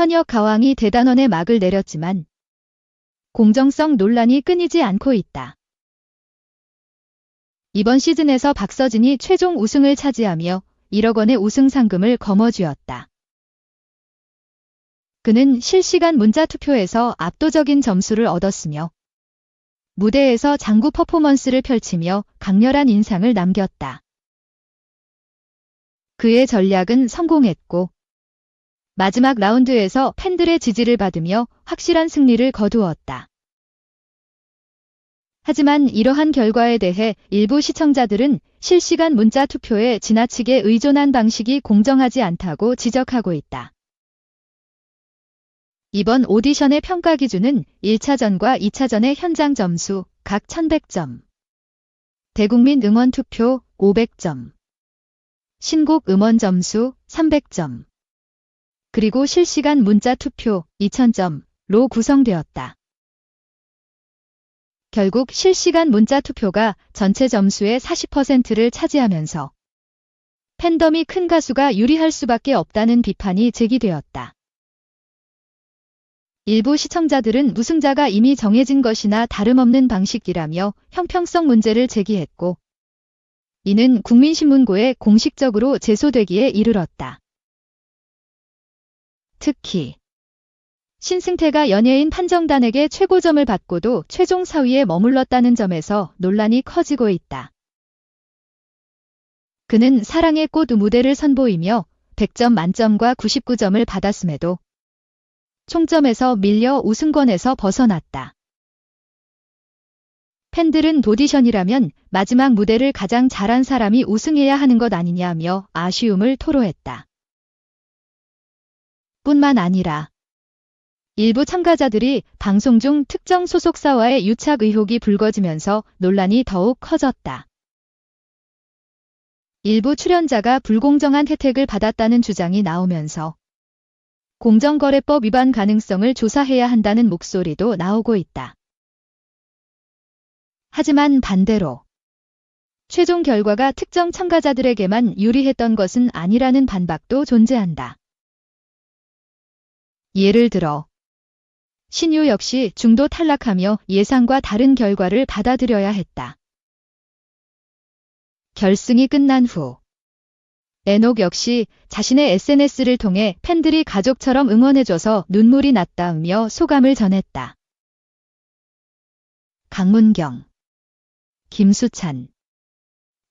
현역 가왕이 대단원의 막을 내렸지만 공정성 논란이 끊이지 않고 있다. 이번 시즌에서 박서진이 최종 우승을 차지하며 1억 원의 우승 상금을 거머쥐었다. 그는 실시간 문자 투표에서 압도적인 점수를 얻었으며 무대에서 장구 퍼포먼스를 펼치며 강렬한 인상을 남겼다. 그의 전략은 성공했고 마지막 라운드에서 팬들의 지지를 받으며 확실한 승리를 거두었다. 하지만 이러한 결과에 대해 일부 시청자들은 실시간 문자 투표에 지나치게 의존한 방식이 공정하지 않다고 지적하고 있다. 이번 오디션의 평가 기준은 1차전과 2차전의 현장 점수 각 1100점, 대국민 응원 투표 500점, 신곡 음원 점수 300점, 그리고 실시간 문자 투표 2000점로 구성되었다. 결국 실시간 문자 투표가 전체 점수의 40%를 차지하면서 팬덤이 큰 가수가 유리할 수밖에 없다는 비판이 제기되었다. 일부 시청자들은 우승자가 이미 정해진 것이나 다름없는 방식이라며 형평성 문제를 제기했고, 이는 국민신문고에 공식적으로 제소되기에 이르렀다. 특히 신승태가 연예인 판정단에게 최고점을 받고도 최종 4위에 머물렀다는 점에서 논란이 커지고 있다. 그는 사랑의 꽃 무대를 선보이며 100점 만점과 99점을 받았음에도 총점에서 밀려 우승권에서 벗어났다. 팬들은 도디션이라면 마지막 무대를 가장 잘한 사람이 우승해야 하는 것 아니냐며 아쉬움을 토로했다. 뿐만 아니라 일부 참가자들이 방송 중 특정 소속사와의 유착 의혹이 불거지면서 논란이 더욱 커졌다. 일부 출연자가 불공정한 혜택을 받았다는 주장이 나오면서 공정거래법 위반 가능성을 조사해야 한다는 목소리도 나오고 있다. 하지만 반대로 최종 결과가 특정 참가자들에게만 유리했던 것은 아니라는 반박도 존재한다. 예를 들어 신유 역시 중도 탈락하며 예상과 다른 결과를 받아들여야 했다. 결승이 끝난 후 에녹 역시 자신의 SNS를 통해 팬들이 가족처럼 응원해줘서 눈물이 났다며 소감을 전했다. 강문경, 김수찬,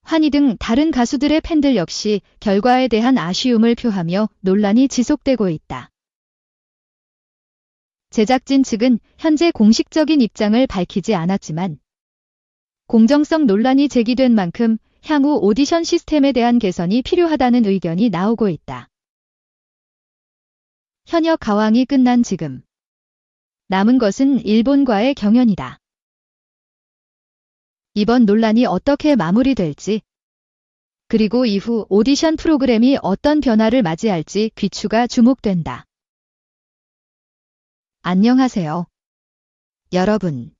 환희 등 다른 가수들의 팬들 역시 결과에 대한 아쉬움을 표하며 논란이 지속되고 있다. 제작진 측은 현재 공식적인 입장을 밝히지 않았지만 공정성 논란이 제기된 만큼 향후 오디션 시스템에 대한 개선이 필요하다는 의견이 나오고 있다. 현역 가왕이 끝난 지금 남은 것은 일본과의 경연이다. 이번 논란이 어떻게 마무리될지 그리고 이후 오디션 프로그램이 어떤 변화를 맞이할지 귀추가 주목된다. 안녕하세요. 여러분.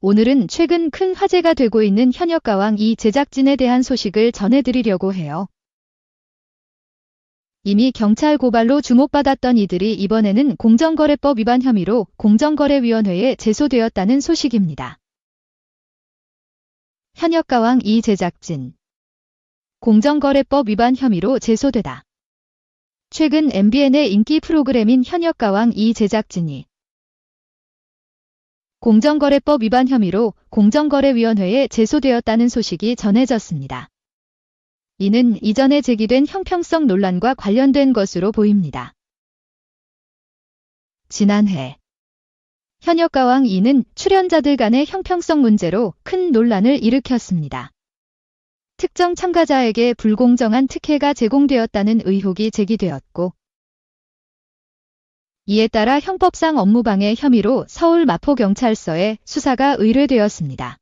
오늘은 최근 큰 화제가 되고 있는 현역가왕 이 제작진에 대한 소식을 전해드리려고 해요. 이미 경찰 고발로 주목받았던 이들이 이번에는 공정거래법 위반 혐의로 공정거래위원회에 제소되었다는 소식입니다. 현역가왕 이 제작진 공정거래법 위반 혐의로 제소되다. 최근 MBN의 인기 프로그램인 현역가왕 이 제작진이 공정거래법 위반 혐의로 공정거래위원회에 제소되었다는 소식이 전해졌습니다. 이는 이전에 제기된 형평성 논란과 관련된 것으로 보입니다. 지난해 현역가왕 이는 출연자들 간의 형평성 문제로 큰 논란을 일으켰습니다. 특정 참가자에게 불공정한 특혜가 제공되었다는 의혹이 제기되었고 이에 따라 형법상 업무방해 혐의로 서울 마포경찰서에 수사가 의뢰되었습니다.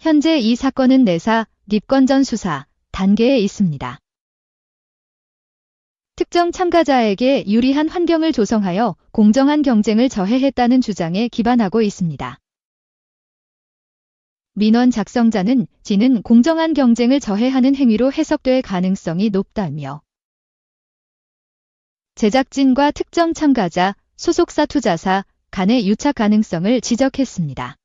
현재 이 사건은 내사, 립건 전 수사 단계에 있습니다. 특정 참가자에게 유리한 환경을 조성하여 공정한 경쟁을 저해했다는 주장에 기반하고 있습니다. 민원 작성자는 지는 공정한 경쟁을 저해하는 행위로 해석될 가능성이 높다며 제작진과 특정 참가자, 소속사 투자사 간의 유착 가능성을 지적했습니다.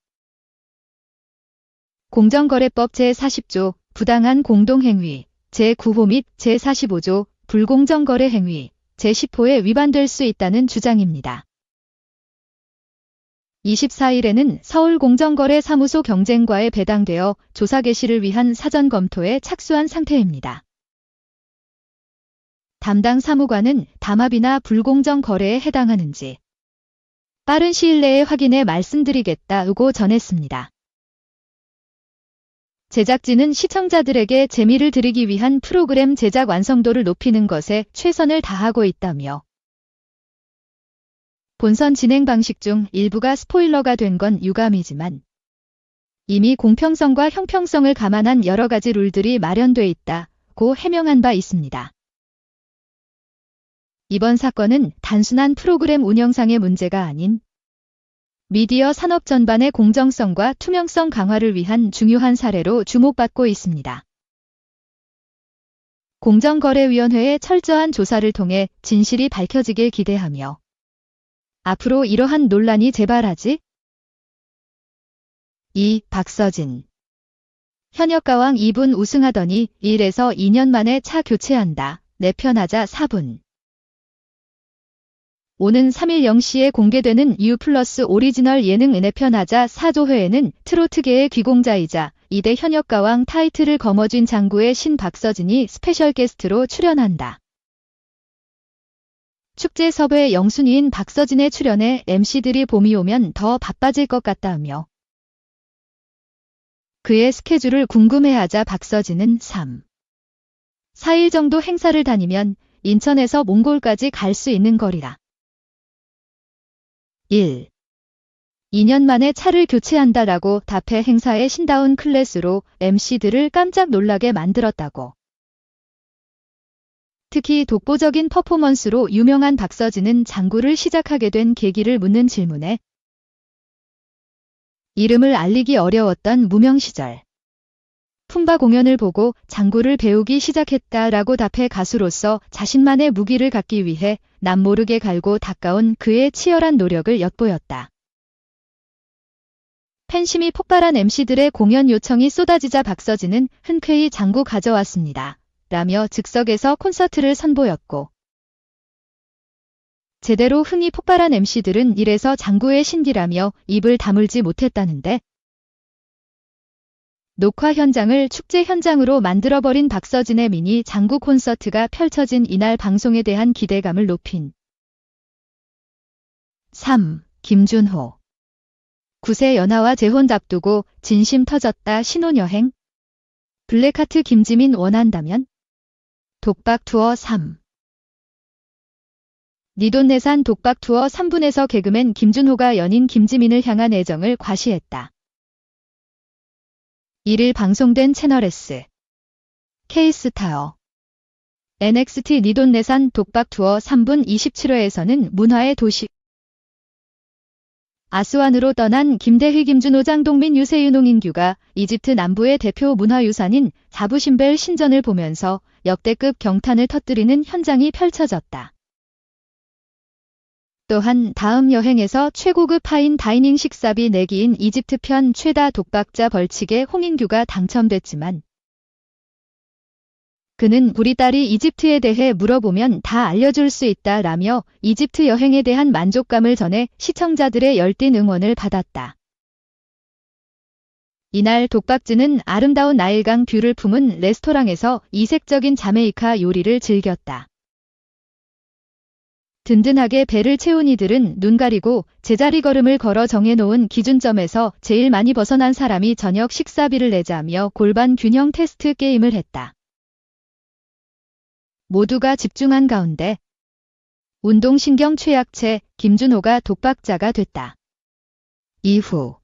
공정거래법 제40조 부당한 공동행위, 제9호 및 제45조 불공정거래 행위, 제10호에 위반될 수 있다는 주장입니다. 24일에는 서울공정거래사무소 경쟁과에 배당되어 조사 개시를 위한 사전 검토에 착수한 상태입니다. 담당 사무관은 담합이나 불공정 거래에 해당하는지 빠른 시일 내에 확인해 말씀드리겠다고 전했습니다. 제작진은 시청자들에게 재미를 드리기 위한 프로그램 제작 완성도를 높이는 것에 최선을 다하고 있다며 본선 진행 방식 중 일부가 스포일러가 된 건 유감이지만 이미 공평성과 형평성을 감안한 여러 가지 룰들이 마련돼 있다고 해명한 바 있습니다. 이번 사건은 단순한 프로그램 운영상의 문제가 아닌 미디어 산업 전반의 공정성과 투명성 강화를 위한 중요한 사례로 주목받고 있습니다. 공정거래위원회의 철저한 조사를 통해 진실이 밝혀지길 기대하며 앞으로 이러한 논란이 재발하지? 2. 박서진 현역 가왕 2분 우승하더니 1에서 2년 만에 차 교체한다. 내 편하자 4분 오는 3일 0시에 공개되는 U 플러스 오리지널 예능 은혜 편하자 4조회에는 트로트계의 귀공자이자 2대 현역 가왕 타이틀을 거머쥔 장구의 신 박서진이 스페셜 게스트로 출연한다. 축제 섭외 영순위인 박서진의 출연에 MC들이 봄이 오면 더 바빠질 것 같다며 그의 스케줄을 궁금해하자 박서진은 3. 4일 정도 행사를 다니면 인천에서 몽골까지 갈 수 있는 거리라. 1. 2년 만에 차를 교체한다라고 답해 행사의 신다운 클래스로 MC들을 깜짝 놀라게 만들었다고. 특히 독보적인 퍼포먼스로 유명한 박서진은 장구를 시작하게 된 계기를 묻는 질문에 이름을 알리기 어려웠던 무명 시절. 품바 공연을 보고 장구를 배우기 시작했다라고 답해 가수로서 자신만의 무기를 갖기 위해 남 모르게 갈고 닦아온 그의 치열한 노력을 엿보였다. 팬심이 폭발한 MC들의 공연 요청이 쏟아지자 박서진은 흔쾌히 장구 가져왔습니다. 라며 즉석에서 콘서트를 선보였고 제대로 흥이 폭발한 MC들은 이래서 장구의 신기라며 입을 다물지 못했다는데 녹화 현장을 축제 현장으로 만들어버린 박서진의 미니 장구 콘서트가 펼쳐진 이날 방송에 대한 기대감을 높인 3. 김준호 9세 연하와 재혼 앞두고 진심 터졌다 신혼여행 블랙하트 김지민 원한다면 독박 투어 3 니돈내산 독박 투어 3분에서 개그맨 김준호가 연인 김지민을 향한 애정을 과시했다. 1일 방송된 채널 S. K스타어 NXT 니돈내산 독박 투어 3분 27회에서는 문화의 도시 아스완으로 떠난 김대휘 김준호 장동민 유세윤 홍인규가 이집트 남부의 대표 문화유산인 자부신벨 신전을 보면서 역대급 경탄을 터뜨리는 현장이 펼쳐졌다. 또한 다음 여행에서 최고급 파인 다이닝 식사비 내기인 이집트 편 최다 독박자 벌칙에 홍인규가 당첨됐지만 그는 우리 딸이 이집트에 대해 물어보면 다 알려줄 수 있다 라며 이집트 여행에 대한 만족감을 전해 시청자들의 열띤 응원을 받았다. 이날 독박즈는 아름다운 나일강 뷰를 품은 레스토랑에서 이색적인 자메이카 요리를 즐겼다. 든든하게 배를 채운 이들은 눈 가리고 제자리 걸음을 걸어 정해놓은 기준점에서 제일 많이 벗어난 사람이 저녁 식사비를 내자며 골반 균형 테스트 게임을 했다. 모두가 집중한 가운데 운동신경 최약체 김준호가 독박자가 됐다. 이후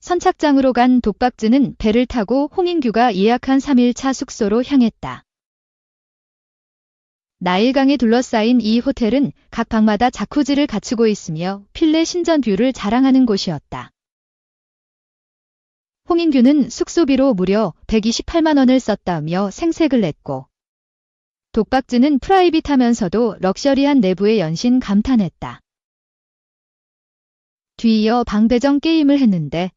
선착장으로 간 독박즈는 배를 타고 홍인규가 예약한 3일차 숙소로 향했다. 나일강에 둘러싸인 이 호텔은 각 방마다 자쿠지를 갖추고 있으며 필레 신전 뷰를 자랑하는 곳이었다. 홍인규는 숙소비로 무려 128만 원을 썼다며 생색을 냈고 독박즈는 프라이빗하면서도 럭셔리한 내부의 연신 감탄했다. 뒤이어 방배정 게임을 했는데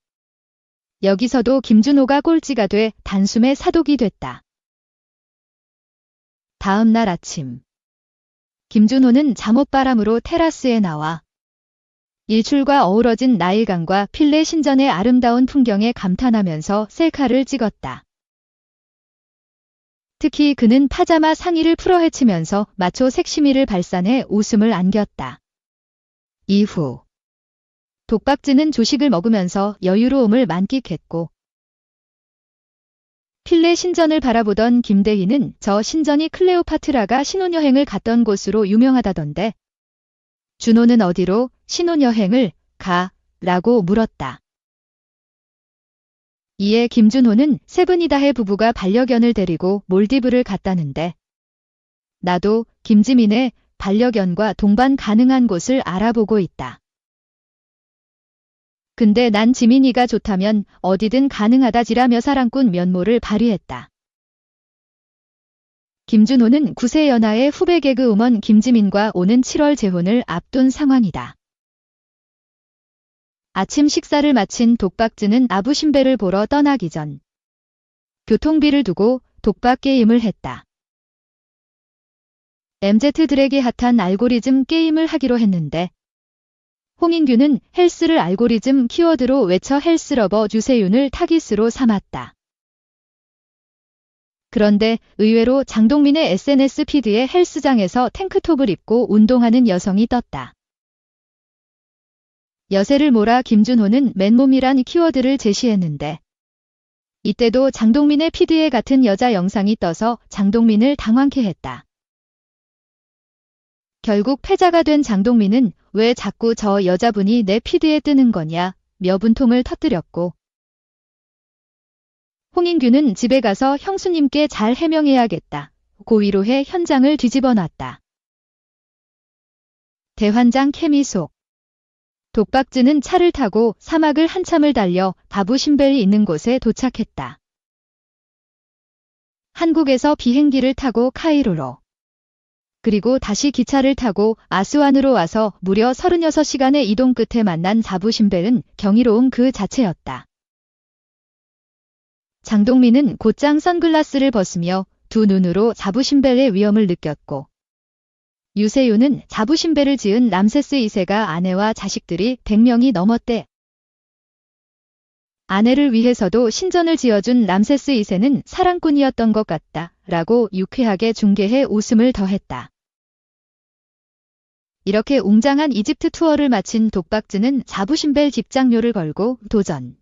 여기서도 김준호가 꼴찌가 돼 단숨에 사독이 됐다. 다음 날 아침 김준호는 잠옷바람으로 테라스에 나와 일출과 어우러진 나일강과 필레 신전의 아름다운 풍경에 감탄하면서 셀카를 찍었다. 특히 그는 파자마 상의를 풀어헤치면서 마초 섹시미를 발산해 웃음을 안겼다. 이후 독박즈는 조식을 먹으면서 여유로움을 만끽했고 필레 신전을 바라보던 김대희는 저 신전이 클레오파트라가 신혼여행을 갔던 곳으로 유명하다던데 준호는 어디로 신혼여행을 가? 라고 물었다. 이에 김준호는 세븐이다해 부부가 반려견을 데리고 몰디브를 갔다는데 나도 김지민의 반려견과 동반 가능한 곳을 알아보고 있다. 근데 난 지민이가 좋다면 어디든 가능하다지라며 사랑꾼 면모를 발휘했다. 김준호는 구세 연하의 후배 개그 우먼 김지민과 오는 7월 재혼을 앞둔 상황이다. 아침 식사를 마친 독박즈는 아부신배를 보러 떠나기 전 교통비를 두고 독박 게임을 했다. MZ들에게 핫한 알고리즘 게임을 하기로 했는데 홍인규는 헬스를 알고리즘 키워드로 외쳐 헬스러버 주세윤을 타깃으로 삼았다. 그런데 의외로 장동민의 SNS 피드에 헬스장에서 탱크톱을 입고 운동하는 여성이 떴다. 여세를 몰아 김준호는 맨몸이란 키워드를 제시했는데 이때도 장동민의 피드에 같은 여자 영상이 떠서 장동민을 당황케 했다. 결국 패자가 된 장동민은 왜 자꾸 저 여자분이 내 피드에 뜨는 거냐 며 분통을 터뜨렸고 홍인규는 집에 가서 형수님께 잘 해명해야겠다. 고의로 해 현장을 뒤집어 놨다. 대환장 케미 속 독박즈는 차를 타고 사막을 한참을 달려 바부신벨이 있는 곳에 도착했다. 한국에서 비행기를 타고 카이로로 그리고 다시 기차를 타고 아스완으로 와서 무려 36시간의 이동 끝에 만난 자부신벨은 경이로운 그 자체였다. 장동민은 곧장 선글라스를 벗으며 두 눈으로 자부신벨의 위험을 느꼈고 유세윤은 자부신벨을 지은 람세스 2세가 아내와 자식들이 100명이 넘었대. 아내를 위해서도 신전을 지어준 람세스 2세는 사랑꾼이었던 것 같다. 라고 유쾌하게 중계해 웃음을 더했다. 이렇게 웅장한 이집트 투어를 마친 독박즈는 자부신벨 집장료를 걸고 도전.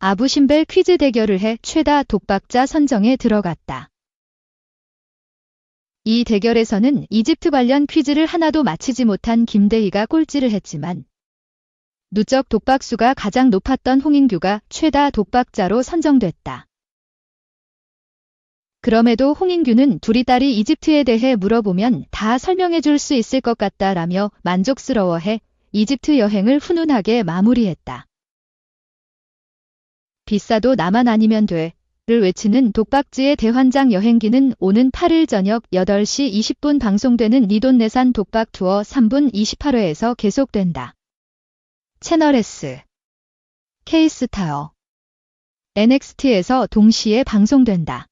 아부신벨 퀴즈 대결을 해 최다 독박자 선정에 들어갔다. 이 대결에서는 이집트 관련 퀴즈를 하나도 맞히지 못한 김대희가 꼴찌를 했지만 누적 독박수가 가장 높았던 홍인규가 최다 독박자로 선정됐다. 그럼에도 홍인규는 둘이 딸이 이집트에 대해 물어보면 다 설명해 줄 수 있을 것 같다라며 만족스러워해 이집트 여행을 훈훈하게 마무리했다. 비싸도 나만 아니면 돼. 를 외치는 독박지의 대환장 여행기는 오는 8일 저녁 8시 20분 방송되는 니돈내산 독박 투어 3분 28회에서 계속된다. 채널 S K스타어 NXT에서 동시에 방송된다.